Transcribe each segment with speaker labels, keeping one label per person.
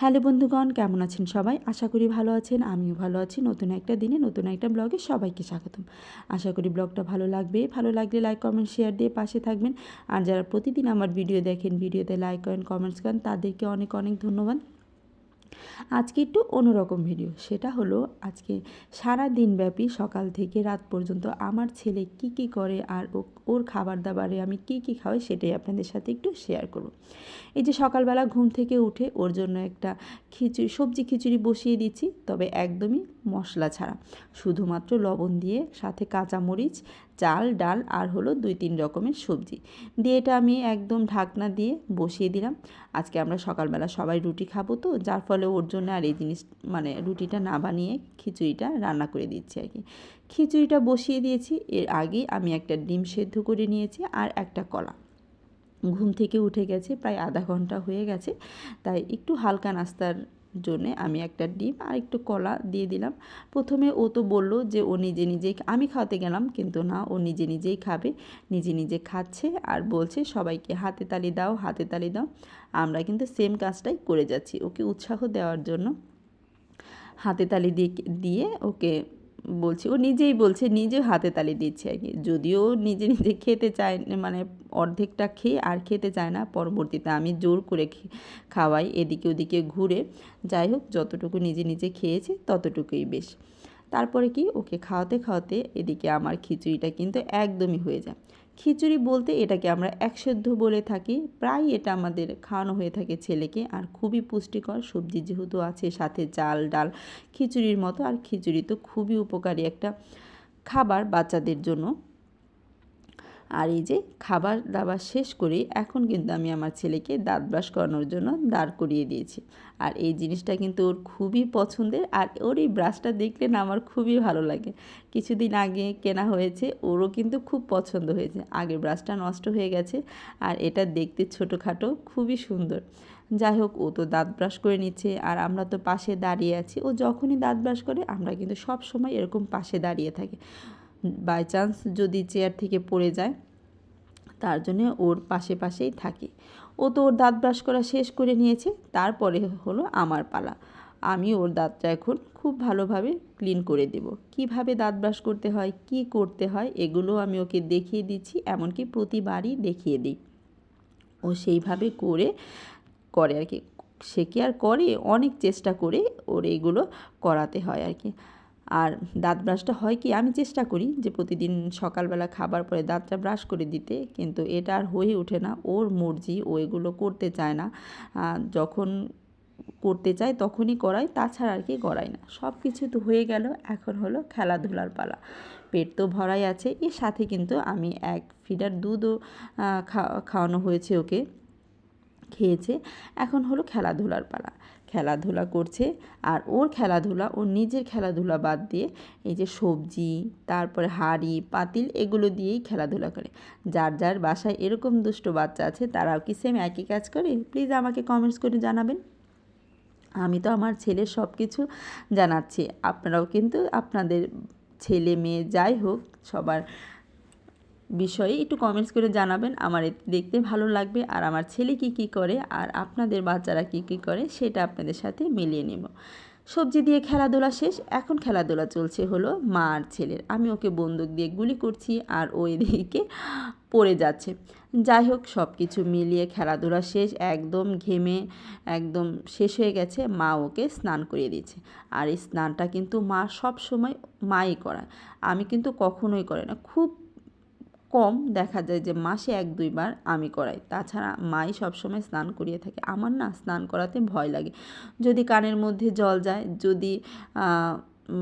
Speaker 1: Hello বন্ধুগণ, কেমন আছেন সবাই? আশা করি ভালো আছেন, আমিও ভালো আছি। নতুন একটা দিনে, নতুন একটা ব্লগে সবাইকে স্বাগতম। আশা করি ব্লগটা ভালো লাগবে। ভালো লাগলে লাইক কমেন্ট শেয়ার দিয়ে পাশে থাকবেন। আর যারা প্রতিদিন আমার ভিডিও দেখেন, ভিডিওতে লাইক করেন কমেন্টস করেন, তাদেরকে অনেক অনেক ধন্যবাদ। আজকে একটু অন্যরকম ভিডিও সেটা হলো আজকে সারা দিনব্যাপী সকাল থেকে রাত পর্যন্ত আমার ছেলে কি কি করে আর ওর খাবার দাবারে আমি কি কি খাওয়াই সেটাই আপনাদের সাথে একটু শেয়ার করব। এই যে সকালবেলা ঘুম থেকে উঠে ওর জন্য একটা খিচুড়ি, সবজি খিচুড়ি বসিয়ে দিচ্ছি, তবে একদমই মশলা ছাড়া। শুধুমাত্র লবণ দিয়ে, সাথে কাঁচামরিচ চাল, ডাল আর হলো দুই, তিন রকমের সবজি। দিয়ে এটা আমি একদম ঢাকনা দিয়ে বসিয়ে দিলাম। আজকে আমরা সকালবেলা সবাই রুটি খাব তো, যার ফলে ওর জন্য আর এই জিনিস মানে রুটিটা না বানিয়ে খিচুড়িটা রান্না করে দিচ্ছি আর কি। খিচুড়িটা বসিয়ে দিয়েছি, এর আগে আমি একটা ডিম সেদ্ধ করে নিয়েছি আর একটা কলা। ঘুম থেকে উঠে গেছে, প্রায় আধা ঘণ্টা হয়ে গেছে, তাই একটু হালকা নাস্তার জন্যে আমি একটা ডিম আর একটু কলা দিয়ে দিলাম। প্রথমে ও তো বলল যে ও নিজে নিজেই আমি খাওয়াতে গেলাম কিন্তু না, ও নিজে নিজেই খাবে, নিজে নিজে খাচ্ছে আর বলছে সবাইকে হাতে তালি দাও, হাতে তালি দাও। আমরা কিন্তু সেম কাজটাই করে যাচ্ছি, ওকে উৎসাহ দেওয়ার জন্য। হাতে তালি দিয়ে দিয়ে ওকে বলছি, ও নিজেই বলছে, নিজে হাতে তালি দিচ্ছে আর কি। যদিও নিজে নিজে খেতে চায় মানে অর্ধেকটা খেয়ে আর খেতে চায় না, পরবর্তীতে আমি জোর করে খাওয়াই এদিকে ওদিকে ঘুরে। যাই হোক, যতটুকু নিজে নিজে খেয়েছে, ততটুকুই বেশ। তারপরে কি, ওকে খাওয়াতে খাওয়াতে এদিকে আমার খিচুড়িটা কিন্তু একদমই হয়ে যায়। খিচুড়ি বলতে এটাকে আমরা একসেদ্ধ বলে থাকি। প্রায় এটা আমাদের খাওয়ানো হয়ে থাকে ছেলেকে আর খুবই পুষ্টিকর। সবজি যেহেতু আছে, সাথে চাল, ডাল, খিচুড়ির মতো। আর খিচুড়ি তো খুবই উপকারী একটা খাবার বাচ্চাদের জন্য। আর এই যে খাবার দাবার শেষ করে এখন কিন্তু আমি আমার ছেলেকে দাঁত ব্রাশ করানোর জন্য দাঁড় করিয়ে দিয়েছি। আর এই জিনিসটা কিন্তু ওর খুবই পছন্দের আর ওর এই ব্রাশটা দেখলে না আমার খুবই ভালো লাগে। কিছুদিন আগে কেনা হয়েছে, ওরও কিন্তু খুব পছন্দ হয়েছে। আগে ব্রাশটা নষ্ট হয়ে গেছে আর এটা দেখতে ছোটোখাটো, খুবই সুন্দর। যাই হোক, ও তো দাঁত ব্রাশ করে নিচ্ছে আর আমরা তো পাশে দাঁড়িয়ে আছি। ও যখনই দাঁত ব্রাশ করে, আমরা কিন্তু সব সময় এরকম পাশে দাঁড়িয়ে থাকি। বাই চান্স যদি চেয়ার থেকে পড়ে যায়, তার জন্য ওর পাশে পাশেই থাকি। ও তো ওর দাঁত ব্রাশ করা শেষ করে নিয়েছে, তারপরে হলো আমার পালা। আমি ওর দাঁতটা এখন খুব ভালোভাবে ক্লিন করে দেব। কীভাবে দাঁত ব্রাশ করতে হয়, কি করতে হয়, এগুলো আমি ওকে দেখিয়ে দিচ্ছি, এমনকি প্রতিবারই দেখিয়ে দিই। ও সেইভাবে করে করে আর কি। সে কি আর করে? অনেক চেষ্টা করে ওর এইগুলো করাতে হয় আর কি। আর দাঁত ব্রাশটা হয় কি, আমি চেষ্টা করি যে প্রতিদিন সকালবেলা খাবার পরে দাঁতটা ব্রাশ করে দিতে, কিন্তু এটা আর হয়ে ওঠে না। ওর মর্জি, ও এগুলো করতে চায় না। যখন করতে চায় তখনই করাই তাছাড়া আর কি করাই না। সব কিছু তো হয়ে গেল, এখন হলো খেলাধুলার পালা। পেট তো ভরাই আছে। এর সাথে কিন্তু আমি এক ফিডার দুধও খাওয়ানো হয়েছে ওকে। খেয়েছে। এখন হলো খেলাধুলার পালা। খেলাধুলা করছে আর ওর খেলাধুলা, ওর নিজের খেলাধুলা বাদ দিয়ে এই যে সবজি, তারপরে হাঁড়ি, পাতিল এগুলো দিয়েই খেলাধুলা করে। যার যার বাসায় এরকম দুষ্ট বাচ্চা আছে, তারাও কি সেম একই কাজ করে? প্লিজ আমাকে কমেন্টস করে জানাবেন। আমি তো আমার ছেলের সব কিছু জানাচ্ছি। আপনারাও কিন্তু আপনাদের ছেলে মেয়ে যাই হোক, সবার বিষয়ে একটু কমেন্টস করে জানাবেন, আমার দেখতে ভালো লাগবে আর আমার ছেলে কি কি করে আর আপনাদের বাচ্চারা কি কি করে সেটা আপনাদের সাথে মিলিয়ে নেব। সবজি দিয়ে খেলাধুলা শেষ, এখন খেলাধুলা চলছে হলো মা আর ছেলের। আমি ওকে বন্দুক দিয়ে গুলি করছি আর ও এদিকে পড়ে যাচ্ছে। যাই হোক সব কিছু মিলিয়ে খেলাধুলা শেষ, একদম ঘেমে, একদম শেষ হয়ে গেছে, মা ওকে স্নান করিয়ে দিচ্ছে আর এই স্নানটা কিন্তু মা সব সময় মাই করায়। আমি কিন্তু কখনোই করে না। খুব কম দেখা যায় যে মাসে এক দুইবার আমি করাই। তাছাড়া মাই সবসময় স্নান করিয়ে থাকে। আমার না স্নান করাতে ভয় লাগে। যদি কানের মধ্যে জল যায়, যদি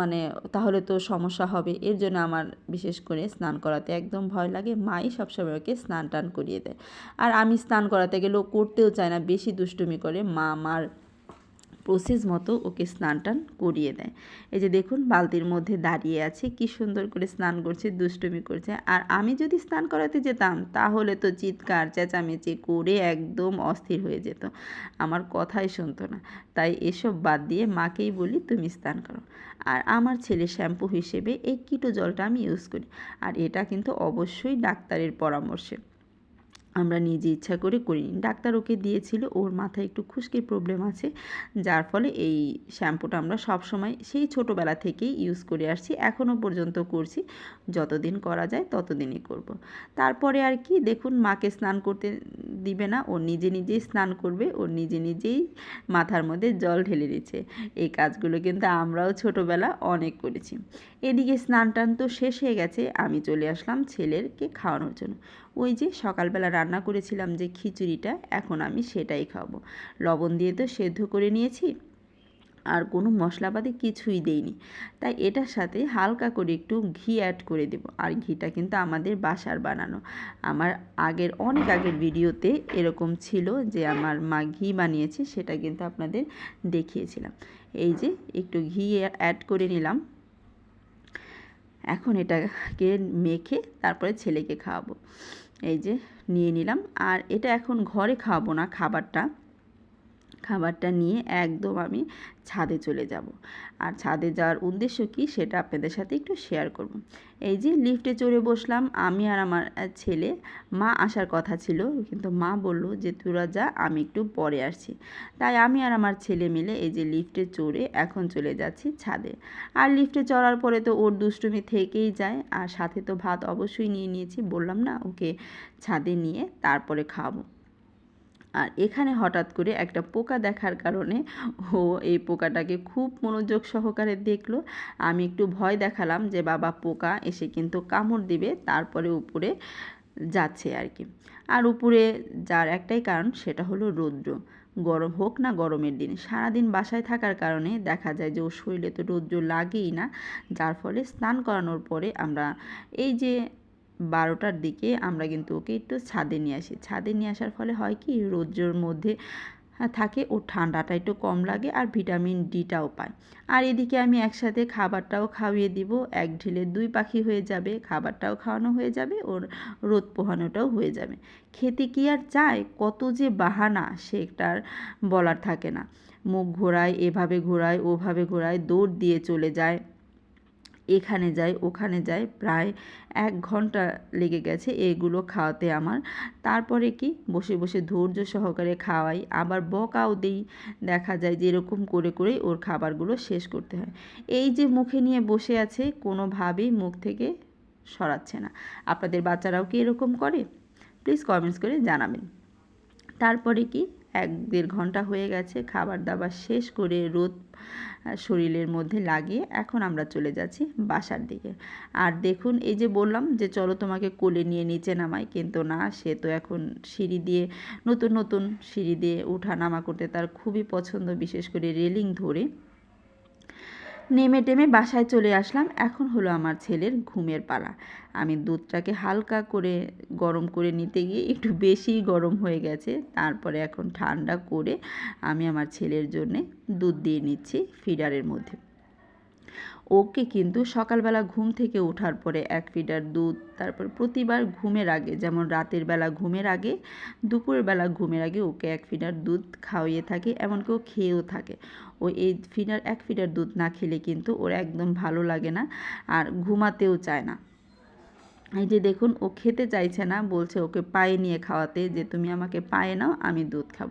Speaker 1: মানে তাহলে তো সমস্যা হবে। এর জন্য আমার বিশেষ করে স্নান করাতে একদম ভয় লাগে। মাই সবসময় ওকে স্নান টান করিয়ে দেয়। আর আমি স্নান করাতে গেলেও করতেও চায় না। বেশি দুষ্টুমি করে। মা আমার প্রসেস মতো ওকে স্নান টান করিয়ে দেয়। এই যে দেখুন, বালতির মধ্যে দাঁড়িয়ে আছে, কি সুন্দর করে স্নান করছে, দুষ্টুমি করছে। আর আমি যদি স্নান করাতে যেতাম, তাহলে তো চিৎকার, চেঁচামেচি করে একদম অস্থির হয়ে যেত। আমার কথাই শুনতো না। তাই এসব বাদ দিয়ে মাকেই বলি, তুমি স্নান করো। আর আমার ছেলে শ্যাম্পু হিসেবে এই কিটো জলটা আমি ইউজ করি। আর এটা কিন্তু অবশ্যই ডাক্তারের পরামর্শে। আমরা নিজে ইচ্ছা করে করিনি। ডাক্তার ওকে দিয়েছিল, ওর মাথায় একটু খুশকির প্রবলেম আছে, যার ফলে এই শ্যাম্পুটা আমরা সব সময় সেই ছোটোবেলা থেকেই ইউজ করে আসছি এখনও পর্যন্ত করছি। যতদিন করা যায় ততদিনই করব। তারপরে আর কি, দেখুন মাকে স্নান করতে দিবে না, ও নিজে নিজেই স্নান করবে, ও নিজে নিজেই মাথার মধ্যে জল ঢেলে দিচ্ছে। এই কাজগুলো কিন্তু আমরাও ছোটোবেলা অনেক করেছি। এদিকে স্নান টান তো শেষ হয়ে গেছে, আমি চলে আসলাম ছেলেরকে খাওয়ানোর জন্য। ওই যে সকালবেলা রান্না করেছিলাম যে খিচুড়িটা, এখন আমি সেটাই খাব। লবণ দিয়ে তো সেদ্ধ করে নিয়েছি, আর কোনো মশলাপাতি কিছুই দেইনি। তাই এটার সাথে হালকা করে একটু ঘি অ্যাড করে দেব। আর ঘিটা কিন্তু আমাদের বাসার বানানো। আমার আগের, অনেক আগের ভিডিওতে এরকম ছিল যে আমার মা ঘি বানিয়েছে, সেটা কিন্তু আপনাদের দেখিয়েছিলাম। এই যে একটু ঘি অ্যাড করে নিলাম। এখন এটাকে মেখে তারপরে ছেলেকে খাওয়াবো। এই যে নিয়ে নিলাম। আর এটা এখন ঘরে খাওয়াবো না খাবারটা। খাবারটা নিয়ে একদম আমি ছাদে চলে যাব। আর ছাদে যাওয়ার উদ্দেশ্য কি সেটা আপনাদের সাথে একটু শেয়ার করব। এই যে লিফটে চড়ে বসলাম, আমি আর আমার ছেলে, মা আসার কথা ছিল, কিন্তু মা বলল যে, তোরা যা, আমি একটু পরে আসছি। তাই আমি আর আমার ছেলে মিলে এই যে লিফটে চড়ে এখন চলে যাচ্ছি ছাদে। আর লিফটে চড়ার পরে তো ওর দুষ্টুমি থেকেই যায়, আর সাথে তো ভাত অবশ্যই নিয়ে নিয়েছি, বললাম না, ওকে ছাদে নিয়ে তারপরে খাব আর এখানে হঠাৎ করে একটা পোকা দেখার কারণে ও এই পোকাটাকে খুব মনোযোগ সহকারে দেখল। আমি একটু ভয় দেখালাম যে বাবা পোকা এসে কিন্তু কামড় দিবে, তারপরে উপরে যাচ্ছে আর কি। আর উপরে যার একটাই কারণ সেটা হলো রৌদ্র। গরম হোক না গরমের দিন, সারাদিন বাসায় থাকার কারণে দেখা যায় যে ওর শরীরে তো রৌদ্র লাগেই না। যার ফলে স্নান করানোর পরে আমরা এই যে বারোটার দিকে আমরা কিন্তু ওকে একটু ছাদে নিয়ে আসি। ছাদে নিয়ে আসার ফলে হয় কি, রৌদ্রের মধ্যে থাকে ও ঠান্ডাটা একটু কম লাগে আর ভিটামিন ডিটাও পায়। আর এদিকে আমি একসাথে খাবারটাও খাওয়িয়ে দিব, এক ঢিলে দুই পাখি হয়ে যাবে, খাবারটাও খাওয়ানো হয়ে যাবে, ওর রোদ পোহানোটাও হয়ে যাবে। খেতে কি আর চায়? কত যে বাহানা, সেটার বলার থাকে না। মুখ ঘোরায়, এভাবে ঘোরায়, ওভাবে ঘোরায়, দৌড় দিয়ে চলে যায়। এখানে যাই, ওখানে যাই, প্রায় এক ঘণ্টা লেগে গেছে এগুলো খাওয়াতে আমার। তারপরে কি? বসে বসে ধৈর্য সহকারে খাওয়াই। আবার বকাও দিই। দেখা যায় যে এরকম করে করেই ওর খাবারগুলো শেষ করতে হয়। এই যে মুখে নিয়ে বসে আছে, কোনোভাবেই মুখ থেকে সরাচ্ছে না। আপনাদের বাচ্চারাও কি এরকম করে? প্লিজ কমেন্টস করে জানাবেন। তারপরে কি? এক দেড় ঘণ্টা হয়ে গেছে খাবার দাবার শেষ করে রোদ শরীরের মধ্যে লাগিয়ে এখন আমরা চলে যাচ্ছি বাসার দিকে। আর দেখুন, এই যে বললাম যে চলো তোমাকে কোলে নিয়ে নিচে নামাই, কিন্তু না, সে তো এখন সিঁড়ি দিয়ে, নতুন নতুন সিঁড়ি দিয়ে উঠা নামা করতে তার খুবই পছন্দ, বিশেষ করে রেলিং ধরে। নেমে টেমে বাসায় চলে আসলাম, এখন হলো আমার ছেলের ঘুমের পালা। আমি দুধটাকে হালকা করে গরম করে নিতে গিয়ে একটু বেশি গরম হয়ে গেছে। তারপরে এখন ঠান্ডা করে আমি আমার ছেলের জন্যে দুধ দিয়ে নিচ্ছি ফিডারের মধ্যে। ওকে কিন্তু সকালবেলা ঘুম থেকে ওঠার পরে এক ফিডার দুধ, তারপর প্রতিবার ঘুমের আগে, যেমন রাতের বেলা ঘুমের আগে, দুপুরের বেলা ঘুমের আগে ওকে এক ফিডার দুধ খাওয়িয়ে থাকে, এমনকি ও খেয়েও থাকে। ও এই ফিডার, এক ফিডার দুধ না খেলে কিন্তু ওর একদম ভালো লাগে না আর ঘুমাতেও চায় না। এই যে দেখুন, ও খেতে চাইছে না, বলছে ওকে পায়ে নিয়ে খাওয়াতে যে তুমি আমাকে পায়ে নাও, আমি দুধ খাব।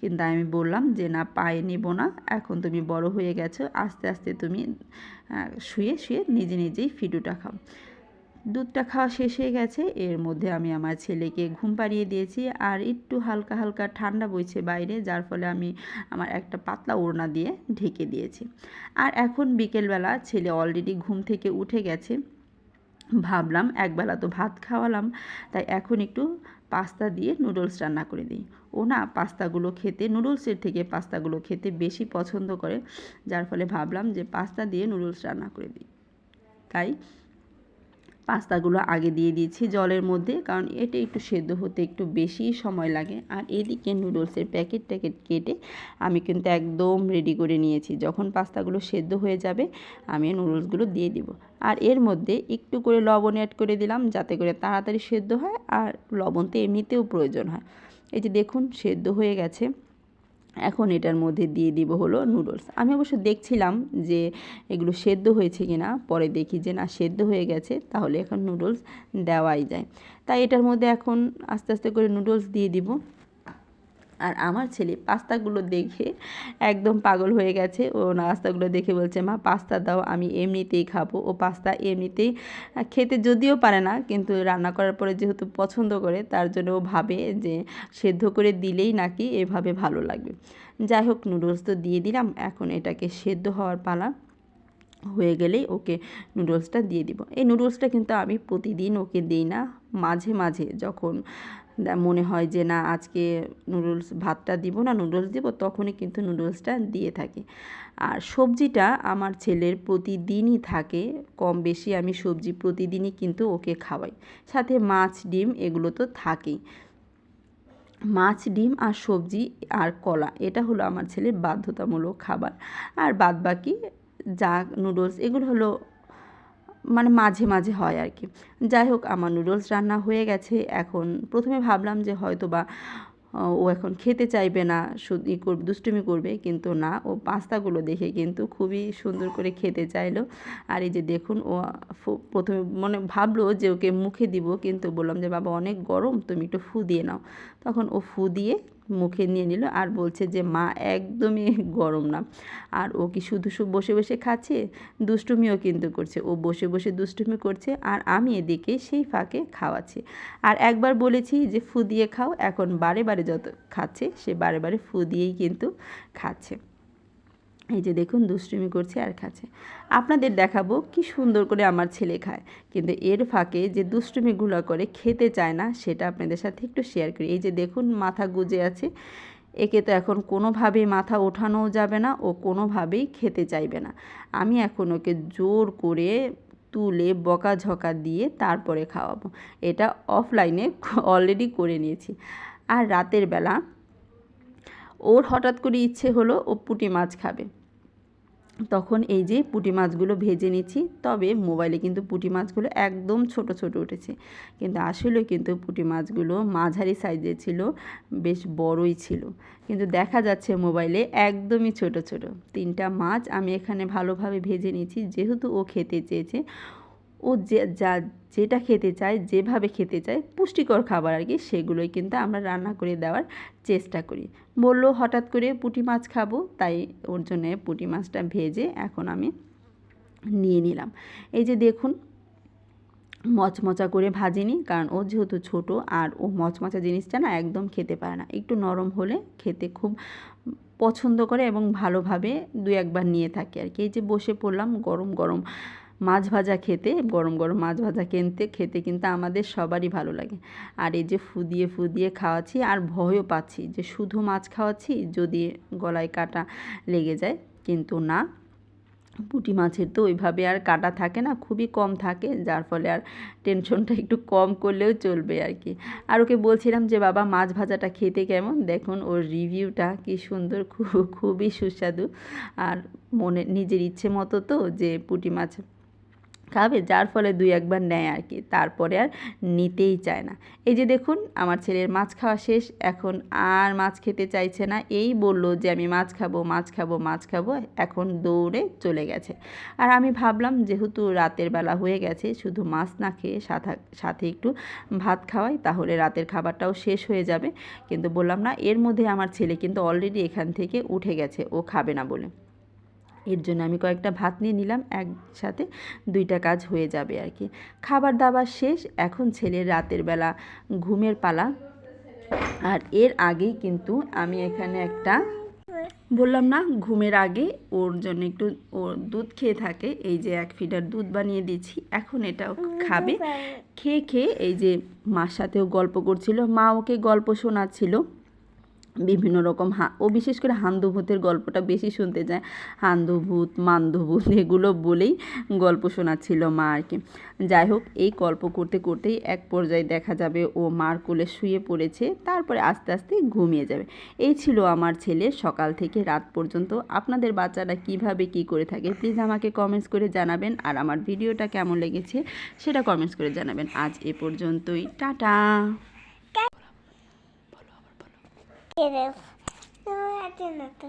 Speaker 1: কিন্তু আমি বললাম যে না, পায়ে নেব না, এখন তুমি বড় হয়ে গেছো, আস্তে আস্তে তুমি শুয়ে শুয়ে নিজে নিজেই ফিডুটা খাও। দুধটা খাওয়া শেষ হয়ে গেছে, এর মধ্যে আমি আমার ছেলেকে ঘুম পাড়িয়ে দিয়েছি, আর একটু হালকা হালকা ঠান্ডা বইছে বাইরে, যার ফলে আমি আমার একটা পাতলা ওড়না দিয়ে ঢেকে দিয়েছি। আর এখন বিকেলবেলা ছেলে অলরেডি ঘুম থেকে উঠে গেছে। ভাবলাম একবেলা তো ভাত খাওয়ালাম, তাই এখন একটু পাস্তা দিয়ে নুডলস রান্না করে দিই। ও না পাস্তাগুলো খেতে, নুডলসের থেকে পাস্তাগুলো খেতে বেশি পছন্দ করে, যার ফলে ভাবলাম যে পাস্তা দিয়ে নুডলস রান্না করে দিই। তাই পাস্তাগুলো আগে দিয়ে দিয়েছি জলের মধ্যে, কারণ এটা একটু সেদ্ধ হতে একটু বেশি সময় লাগে। আর এদিকে নুডলসের প্যাকেট ট্যাকেট কেটে আমি কিন্তু একদম রেডি করে নিয়েছি। যখন পাস্তাগুলো সেদ্ধ হয়ে যাবে, আমি নুডলসগুলো দিয়ে দিব। আর এর মধ্যে একটু করে লবণ অ্যাড করে দিলাম, যাতে করে তাড়াতাড়ি সেদ্ধ হয় আর লবণ তো এমনিতেও প্রয়োজন হয়। এই যে দেখুন, সেদ্ধ হয়ে গেছে। এখন এটার মধ্যে দিয়ে দিব হলো নুডলস আমি অবশ্য দেখছিলাম যে এগুলো সেদ্ধ হয়েছে কি না পরে দেখি যে না, সেদ্ধ হয়ে গেছে, তাহলে এখন নুডলস দেওয়াই যায়। তাই এটার মধ্যে এখন আস্তে আস্তে করে নুডলস দিয়ে দিব। আর আমার ছেলে পাস্তাগুলো দেখে একদম পাগল হয়ে গেছে। ও নাস্তাগুলো দেখে বলছে, মা, পাস্তা দাও, আমি এমনিতেই খাব। ও পাস্তা এমনিতেই খেতে যদিও পারে না, কিন্তু রান্না করার পরে যেহেতু পছন্দ করে, তার জন্য ও ভাবে যে সেদ্ধ করে দিলেই নাকি এভাবে ভালো লাগবে। যাই হোক, নুডলস তো দিয়ে দিলাম, এখন এটাকে সেদ্ধ হওয়ার পালা হয়ে গেলেই ওকে নুডলসটা দিয়ে দিব। এই নুডলসটা কিন্তু আমি প্রতিদিন ওকে দিই না, মাঝে মাঝে যখন মনে হয় যে না, আজকে নুডলস ভাতটা দিব না, নুডলস দিব, তখনই কিন্তু নুডলসটা দিয়ে থাকি। আর সবজিটা আমার ছেলের প্রতিদিনই থাকে, কম বেশি আমি সবজি প্রতিদিনই কিন্তু ওকে খাওয়াই। সাথে মাছ, ডিম এগুলো তো থাকেই। মাছ, ডিম আর সবজি আর কলা, এটা হলো আমার ছেলের বাধ্যতামূলক খাবার। আর বাদবাকি যা নুডলস, এগুলো হলো মানে মাঝে মাঝে হয় আর কি। যাই হোক, আমার নুডলস রান্না হয়ে গেছে। এখন প্রথমে ভাবলাম যে হয়তো বা ও এখন খেতে চাইবে না ই করবে, দুষ্টুমি করবে, কিন্তু না, ও পাস্তাগুলো দেখে কিন্তু খুবই সুন্দর করে খেতে চাইলো। আর এই যে দেখুন, ও প্রথমে মানে ভাবলো যে ওকে মুখে দিব, কিন্তু বললাম যে, বাবা, অনেক গরম, তুমি একটু ফু দিয়ে নাও। তখন ও ফু দিয়ে মুখে নিয়ে নিল আর বলছে যে, মা, একদমই গরম না। আর ও কি শুধু শুধু বসে বসে খাচ্ছে? দুষ্টুমিও কিন্তু করছে। ও বসে বসে দুষ্টুমি করছে আর আমি এদিকে সেই ফাঁকে খাওয়াচ্ছি। আর একবার বলেছি যে, ফু দিয়ে খাও। এখন বারে বারে যত খাচ্ছে, সে বারে বারে ফু দিয়েই কিন্তু খাচ্ছে। এই যে দেখুন, দুষ্টুমি করছে আর খাচ্ছে। আপনাদের দেখাবো কি সুন্দর করে আমার ছেলে খায়। কিন্তু এর ফাঁকে যে দুষ্টুমিগুলো করে, খেতে চায় না, সেটা আপনাদের সাথে একটু শেয়ার করি। এই যে দেখুন, মাথা গুজে আছে। একে তো এখন কোনোভাবেই মাথা ওঠানোও যাবে না, ও কোনোভাবেই খেতে চাইবে না। আমি এখন ওকে জোর করে তুলে বকাঝকা দিয়ে তারপরে খাওয়াবো। এটা অফলাইনে অলরেডি করে নিয়েছি। আর রাতের বেলা ওর হঠাৎ করে ইচ্ছে হলো ও পুঁটি মাছ খাবে। তখন এই যে পুঁটি মাছগুলো ভেজে নিচ্ছি, তবে মোবাইলে কিন্তু পুঁটি মাছগুলো একদম ছোট ছোট উঠেছে। কিন্তু আসলে কিন্তু পুঁটি মাছগুলো মাঝারি সাইজে ছিল, বেশ বড়ই ছিল। কিন্তু দেখা যাচ্ছে মোবাইলে একদমই ছোট ছোট। তিনটা মাছ আমি এখানে ভালোভাবে ভেজে নিয়েছি যেহেতু ও খেতে চেয়েছে ও যে, যা, যেটা খেতে চায়, যেভাবে খেতে চায়, পুষ্টিকর খাবার আর কি, সেগুলোই কিন্তু আমরা রান্না করে দেওয়ার চেষ্টা করি। বলল, হঠাৎ করে পুঁটি মাছ খাব। তাই ওর জন্য পুঁটি মাছটা ভেজে এখন আমি নিয়ে নিলাম। এই যে দেখুন, মচমচা করে ভাজিনি, কারণ ও যেহেতু ছোট আর ও মচমচা জিনিসটা না একদম খেতে পারে না। একটু নরম হলে খেতে খুব পছন্দ করে এবং ভালোভাবে দু একবার নিয়ে থাকে আর কি। এই যে বসে পড়লাম, গরম গরম মাছ ভাজা খেতে, গরম গরম মাছ ভাজা কিনতে, খেতে কিন্তু আমাদের সবারই ভালো লাগে। আর এই যে ফুদিয়ে ফুদিয়ে খাওয়াচ্ছি আর ভয়ও পাচ্ছি যে শুধু মাছ খাওয়াচ্ছি যদি গলায় কাটা লেগে যায়, কিন্তু না। পুঁটি মাছের তো ওইভাবে আর কাটা থাকে না, খুবই কম থাকে, যার ফলে আর টেনশনটা একটু কম করলেও চলবে আর কি। আর ওকে বলছিলাম যে, বাবা, মাছ ভাজাটা খেতে কেমন? দেখুন ওর রিভিউটা কি সুন্দর, খুব, খুবই সুস্বাদু। আর মনে, নিজের ইচ্ছে মতো তো যে পুঁটি মাছ খাবে, যার ফলে দুই একবার নেয় আর কি। তারপরে আর নিতেই চায় না। এই যে দেখুন, আমার ছেলের মাছ খাওয়া শেষ। এখন আর মাছ খেতে চাইছে না। এই বলল যে, আমি মাছ খাব মাছ খাব মাছ খাব। এখন দৌড়ে চলে গেছে। আর আমি ভাবলাম, যেহেতু রাতের বেলা হয়ে গেছে, শুধু মাছ না খেয়ে সাথে একটু ভাত খাওয়াই, তাহলে রাতের খাবারটাও শেষ হয়ে যাবে। কিন্তু বললাম না, এর মধ্যে আমার ছেলে কিন্তু অলরেডি এখান থেকে উঠে গেছে। ও খাবে না বলে। এর জন্য আমি কয়েকটা ভাত নিয়ে নিলাম, একসাথে দুইটা কাজ হয়ে যাবে আর কি। খাবার দাবার শেষ, এখন ছেলের রাতের বেলা ঘুমের পালা। আর এর আগেই কিন্তু আমি এখানে একটা বললাম না, ঘুমের আগে ওর জন্য একটু ওর দুধ খেয়ে থাকে, এই যে এক ফিডার দুধ বানিয়ে দিচ্ছি, এখন এটাও খাবে। খেয়ে খেয়ে এই যে মার সাথেও গল্প করছিল, মা ওকে গল্প শোনাচ্ছিল। বিভিন্ন রকম হা, ও বিশেষ করে হান্দুভূতের গল্পটা বেশি শুনতে যায়। হান্দভূত মান্ধভূত এগুলো বলেই গল্প শোনাচ্ছিল মা আর কি। যাই হোক, এই গল্প করতে করতেই এক পর্যায়ে দেখা যাবে ও মার কোলে শুয়ে পড়েছে, তারপরে আস্তে আস্তে ঘুমিয়ে যাবে। এই ছিল আমার ছেলে সকাল থেকে রাত পর্যন্ত। আপনাদের বাচ্চারা কীভাবে কি করে থাকে প্লিজ আমাকে কমেন্টস করে জানাবেন। আর আমার ভিডিওটা কেমন লেগেছে, সেটা কমেন্টস করে জানাবেন। আজ এ পর্যন্তই। টাটা!
Speaker 2: তোমার হাতে না তো